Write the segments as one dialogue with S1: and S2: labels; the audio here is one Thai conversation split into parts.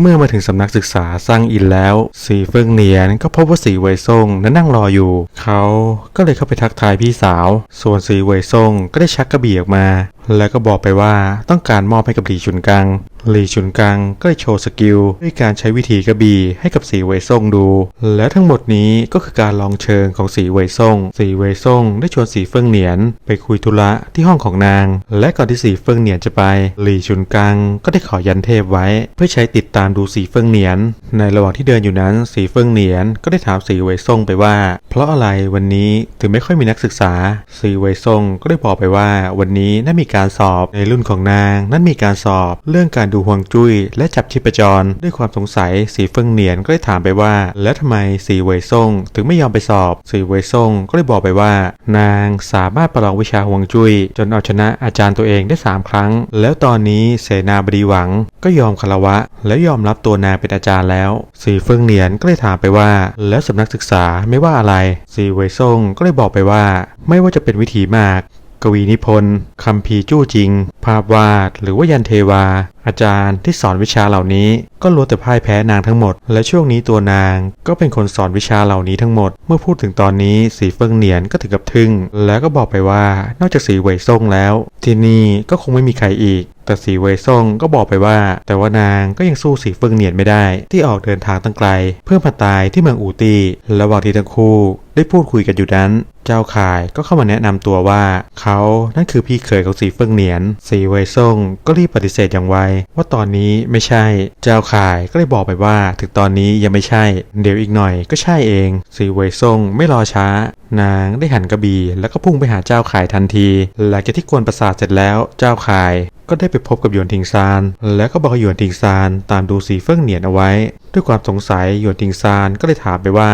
S1: เมื่อมาถึงสำนักศึกษาสร้างอินแล้ว สีเฟิงเนียนก็พบว่าสีเวยซ่งนั้นนั่งรออยู่ เขาก็เลยเข้าไปทักทายพี่สาว ส่วนสีเวยซ่งก็ได้ชักกระบี่ออกมา แล้วก็บอกไปว่าต้องการมอบให้กับหลีชุนกัง ลีชุนกังก็เลยโชว์สกิลด้วยการใช้วิธีกระบี่ให้กับสีเวยซ่งดู และทั้งหมดนี้ก็คือการลองเชิงของสีเวยซ่ง สีเวยซ่งได้ชวนสีเฟิงเหนียน ไปคุยธุระที่ห้องของนาง และก่อนที่สีเฟิงเหนียนจะไปหลีชุนกังก็ได้ขอยันเทพไว้ เพื่อใช้ติดตามดูสีเฟิงเหนียน ในระหว่างที่เดินอยู่นั้นสีเฟิงเหนียนก็ได้ถามสีเวยซ่งไปว่า เพราะอะไรวันนี้ถึงไม่ค่อยมีนักศึกษา สีเวยซ่งก็ได้บอกไปว่า วันนี้น่ามีการสอบในรุ่นของนาง นั้นมีการสอบเรื่องการดูฮวงจุ้ยและจับชีพจร ด้วยความสงสัยสีเฟิงเหนียนก็ได้ถามไปว่า แล้วทำไมสีเวยซ่งถึงไม่ยอมไปสอบสีเวยซ่งก็ได้บอกไปว่า นางสามารถประลองวิชาฮวงจุ้ย จนเอาชนะอาจารย์ตัวเองได้สามครั้ง แล้วตอนนี้เสนาบดีหวังก็ยอมคารวะ และยอมรับตัวนางเป็นอาจารย์แล้ว สีเฟิงเหนียนก็เลยถามไปว่า แล้วสำนักศึกษาไม่ว่าอะไรสีเวยซ่งก็เลยบอกไปว่า ไม่ว่าจะเป็นวิถีมาก กวีนิพนธ์คำพีจู้จริง ภาพวาด หรือว่ายันเทวา อาจารย์ที่สอนวิชาเหล่านี้ ก็ล้วนแต่พ่ายแพ้นางทั้งหมด และช่วงนี้ตัวนางก็เป็นคนสอนวิชาเหล่านี้ทั้งหมด เมื่อพูดถึงตอนนี้สีเฟิงเหนียนก็ถึงกับทึ่ง แล้วก็บอกไปว่านอกจากสีเหวยซ่งแล้ว ที่นี่ก็คงไม่มีใครอีก แต่สีเวยซ่งก็บอกไปว่า แต่ว่านางก็ยังสู้สีเฟิงเหนียนไม่ได้ ที่ออกเดินทางตั้งไกล เพื่อมาตายที่เมืองอูตีระหว่างที่ทั้งคู่ได้พูดคุยกันอยู่นั้น เจ้าข่ายก็เข้ามาแนะนำตัวว่า เขานั่นคือพี่เขยของสีเฟิงเหนียน สีเวยซ่งก็รีบปฏิเสธอย่างไว ว่าตอนนี้ไม่ใช่ เจ้าข่ายก็เลยบอกไปว่า ถึงตอนนี้ยังไม่ใช่ เดี๋ยวอีกหน่อยก็ใช่เอง สีเวยซ่งไม่รอช้า นางได้หันกระบี่แล้วก็พุ่งไปหาเจ้าข่ายทันที หลังจากที่กวนประสาทเสร็จแล้ว เจ้าข่าย ก็ได้ไปพบกับหยวนทิงซาน แล้วก็บอกให้หยวนทิงซานตามดูสีเฟิ่งเหนียนเอาไว้ ด้วยความสงสัยหยวนทิงซานก็เลยถามไปว่า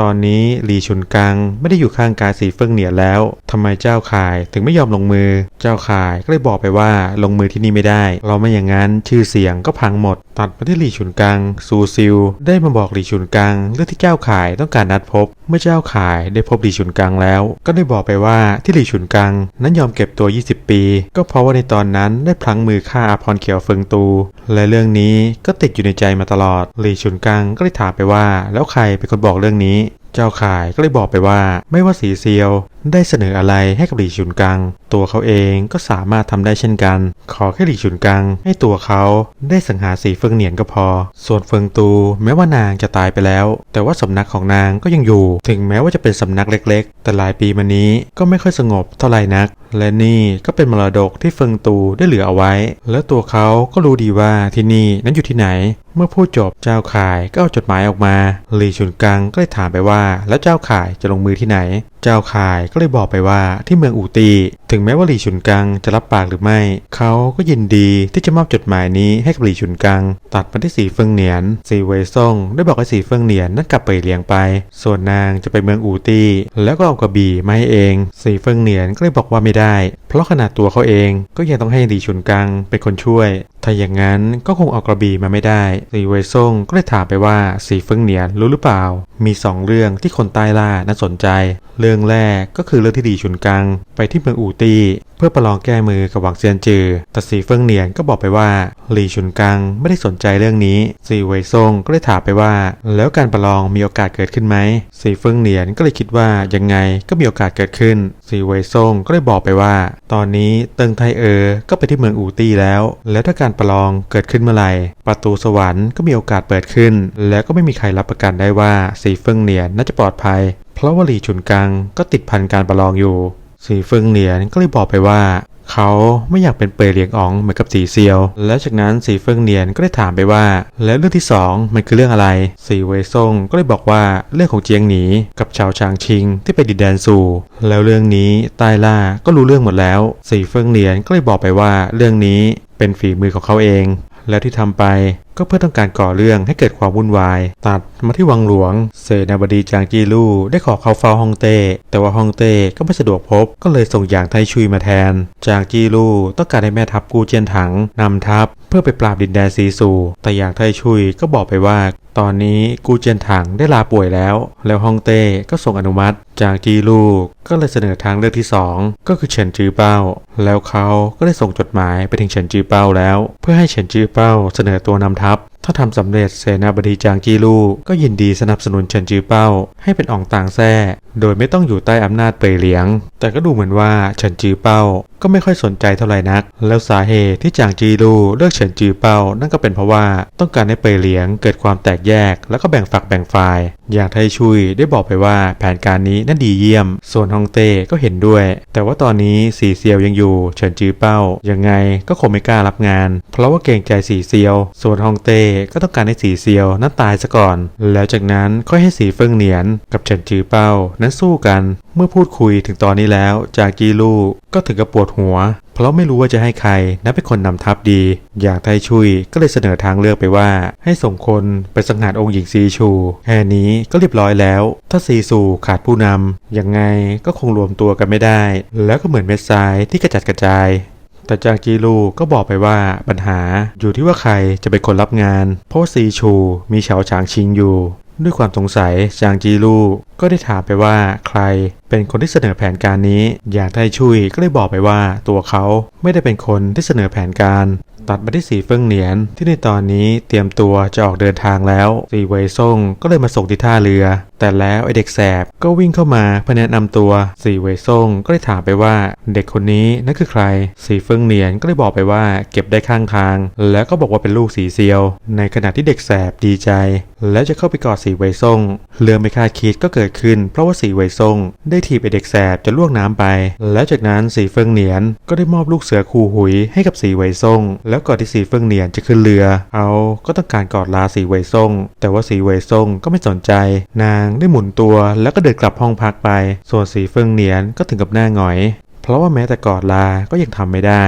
S1: ตอนนี้หลีชุนกังไม่ได้อยู่ข้างกายสีเฟิงเหนียแล้วทำไมเจ้าข่ายถึงไม่ยอมลงมือ เจ้าข่ายก็เลยบอกไปว่าลงมือที่นี่ไม่ได้ เราไม่อย่างนั้นชื่อเสียงก็พังหมด ตัดมาที่หลีชุนกัง ซูซิล ได้มาบอกหลีชุนกังเรื่องที่เจ้าข่ายต้องการนัดพบ เมื่อเจ้าข่ายได้พบหลีชุนกังแล้ว ก็ได้บอกไปว่าที่หลีชุนกัง นั้นยอมเก็บตัว 20 ปี ก็เพราะว่าในตอนนั้นได้พลั้งมือฆ่าอาพรเขียวเฟิงตู และเรื่องนี้ก็ติดอยู่ในใจมาตลอดหลีชุนกังก็เลยถามไปว่า แล้วใครเป็นคนบอกเรื่องนี้ mais เจ้าข่ายก็เลยบอกไปว่า ไม่ว่าสีเซียวได้เสนออะไรให้กับหลีชุนกัง ตัวเขาเองก็สามารถทำได้เช่นกัน ขอแค่หลีชุนกัง ให้ตัวเขาได้สังหารสีเฟิงเหนียนก็พอ ส่วนเฟิงตูแม้ว่านางจะตายไปแล้ว แต่ว่าสำนักของนางก็ยังอยู่ ถึงแม้ว่าจะเป็นสำนักเล็ก ๆ แต่หลายปีมานี้ก็ไม่ค่อยสงบเท่าไหร่นัก และนี่ก็เป็นมรดกที่เฟิงตูได้เหลือเอาไว้ และตัวเขาก็รู้ดีว่าที่นี่นั้นอยู่ที่ไหน เมื่อพูดจบเจ้าข่ายก็เอาจดหมายออกมาหลีชุนกังก็เลยถามไปว่าแล้วเจ้าข่ายจะลงมือที่ไหน เจ้าข่ายก็เลยบอกไปว่าที่เมืองอูตี ถึงแม้ว่าหลีชุนกังจะรับปากหรือไม่ เขาก็ยินดีที่จะมอบจดหมายนี้ให้กับหลีชุนกัง ตัดมาที่สีเฟิงเหนียนสีเวยซ่งได้บอกให้สีเฟิงเหนียนนั่นกลับไปเลี้ยงไป ส่วนนางจะไปเมืองอูตีแล้วก็เอากระบี่มาให้เอง สีเฟิงเหนียนก็เลยบอกว่าไม่ได้ เพราะขนาดตัวเขาเองก็ยังต้องให้หลีชุนกังเป็นคนช่วย ถ้าอย่างนั้นก็คงเอากระบี่มาไม่ได้สีเวยซ่งก็เลยถามไปว่าสีเฟิงเหนียนรู้หรือเปล่า มีสองเรื่องที่คนใต้ล่าน่าสนใจ เรื่องแรกก็คือเรื่องที่ดีชุนกัง ไปที่เมืองอูตี้เพื่อประลองแก้มือกับหวังเซียนจือ แต่สีเฟิงเหนียนก็บอกไปว่าหลีชุนกังไม่ได้สนใจเรื่องนี้สีเวยซงก็เลยถามไปว่า แล้วการประลองมีโอกาสเกิดขึ้นไหมสีเฟิงเหนียนก็เลยคิดว่ายังไงก็มีโอกาสเกิดขึ้นสีเวยซงก็เลยบอกไปว่า ตอนนี้เติงไทเออก็ไปที่เมืองอูตี้แล้ว แล้วถ้าการประลองเกิดขึ้นเมื่อไหร่ประตูสวรรค์ก็มีโอกาสเปิดขึ้น แล้วก็ไม่มีใครรับประกันได้ว่าสีเฟิงเหนียนน่าจะปลอดภัย เพราะว่าหลีชุนกังก็ติดพันการประลองอยู่ สีเฟิงเหนียนก็เลยบอกไปว่า เขาไม่อยากเป็นเปรยเหลียงอ๋องเหมือนกับสีเซียว แล้วจากนั้นสีเฟิงเหนียนก็ได้ถามไปว่า แล้วเรื่องที่สองมันคือเรื่องอะไร สีเวยซ่งก็เลยบอกว่าเรื่องของเจียงหนีกับชาวชางชิงที่ไปดินแดนสู่ แล้วเรื่องนี้ใต้ล่าก็รู้เรื่องหมดแล้ว สีเฟิงเหนียนก็เลยบอกไปว่าเรื่องนี้เป็นฝีมือของเขาเอง แล้วที่ทำไป ก็เพื่อต้องการก่อเรื่องให้เกิดความวุ่นวาย ตัดมาที่วังหลวง เสนาบดีจางจีลู่ได้ขอเขาเฝ้าฮองเต้ แต่ว่าฮองเต้ก็ไม่สะดวกพบ ก็เลยส่งอย่างไทชุยมาแทน จางจีลู่ต้องการให้แม่ทัพกูเจียนถังนำทัพเพื่อไปปราบดินแดนซีซู แต่อย่างไทชุยก็บอกไปว่าตอนนี้กูเจียนถังได้ลาป่วยแล้ว แล้วฮองเต้ก็ส่งอนุมัติ จางจีลู่ก็เลยเสนอทางเลือกที่ 2 ก็คือเฉินจือเป้า แล้วเขาก็ได้ส่งจดหมายไปถึงเฉินจือเป้าแล้ว เพื่อให้เฉินจือเป้าเสนอตัวนำทัพ ถ้าทำสำเร็จเสนาบดีจางจีลู่ก็ยินดีสนับสนุนเฉินจือเป้า ให้เป็นอ่องต่างแท้โดยไม่ต้องอยู่ใต้อำนาจเปยเหลียง แต่ก็ดูเหมือนว่าเฉินจือเป้าก็ไม่ค่อยสนใจเท่าไหร่นัก แล้วสาเหตุที่จางจีลู่เลือกเฉินจือเปานั่นก็เป็นเพราะว่าต้องการให้เปยเหลียงเกิดความแตกแยก แล้วก็แบ่งฝักแบ่งฝ่าย อย่างไทชุยได้บอกไปว่าแผนการนี้นั่นดีเยี่ยม ส่วนฮองเต้ก็เห็นด้วย แต่ว่าตอนนี้สีเซียวยังอยู่เฉินจือเปายังไงก็คงไม่กล้ารับงาน เพราะว่าเกรงใจสีเซียว ส่วนฮองเต้ก็ต้องการให้สีเซียวนั้นตายซะก่อน แล้วจากนั้นค่อยให้สีเฟิงเหนียน กับเฉินจือเปานั้นสู้กัน เมื่อพูดคุยถึงตอนนี้แล้ว จากจีลู่ก็ถึงกับปวดหัว เพราะไม่รู้ว่าจะให้ใครนั้นเป็นคนนำทัพดี อยางไทชุยก็เลยเสนอทางเลือกไปว่า ให้ส่งคนไปสังหารองค์หญิงซีชูแค่นี้ก็เรียบร้อยแล้ว ถ้าซีซูขาดผู้นำยังไงก็คงรวมตัวกันไม่ได้ แล้วก็เหมือนเม็ดทรายที่กระจัดกระจายแต่จางจีลูก็บอกไปว่าปัญหาอยู่ที่ว่าใครจะเป็นคนรับงาน เพราะซีชูมีเฉาฉางชิงอยู่ ด้วยความสงสัยจางจีลูก็ได้ถามไปว่าใครเป็นคนที่เสนอแผนการนี้ อย่างไทชุยก็เลยบอกไปว่าตัวเขาไม่ได้เป็นคนที่เสนอแผนการ ตัดมาที่สีเฟิงเหนียนที่ในตอนนี้เตรียมตัวจะออกเดินทางแล้วสีเวยซ่งก็เลยมาส่งที่ท่าเรือแต่แล้วไอเด็กแสบก็วิ่งเข้ามาเพื่อแนะนำตัวสีเวยซ่งก็เลยถามไปว่าเด็กคนนี้นั่นคือใคร สีเฟิงเหนียนก็เลยบอกไปว่าเก็บได้ข้างทาง แล้วก็บอกว่าเป็นลูกสีเซียว ในขณะที่เด็กแสบดีใจ แล้วจะเข้าไปกอดสีเวยซ่งเรื่องไม่คาดคิดก็เกิดขึ้น เพราะว่าสีเวยซ่งได้ถีบไอเด็กแสบจะล่วงน้ำไป แล้วจากนั้นสีเฟิงเหนียนก็ได้มอบลูกเสือคูหุยให้กับสีเวยซ่งแล้วก่อนที่สีเฟิงเหนียนจะขึ้นเรือเขาก็ต้องการกอดลาสีเวยซ่งแต่ว่าสีเวยซ่งก็ไม่สนใจนางได้หมุนตัวแล้วก็เดินกลับห้องพักไป ส่วนสีเฟิงเหนียนก็ถึงกับหน้าหงอย เพราะว่าแม้แต่กอดลาก็ยังทำไม่ได้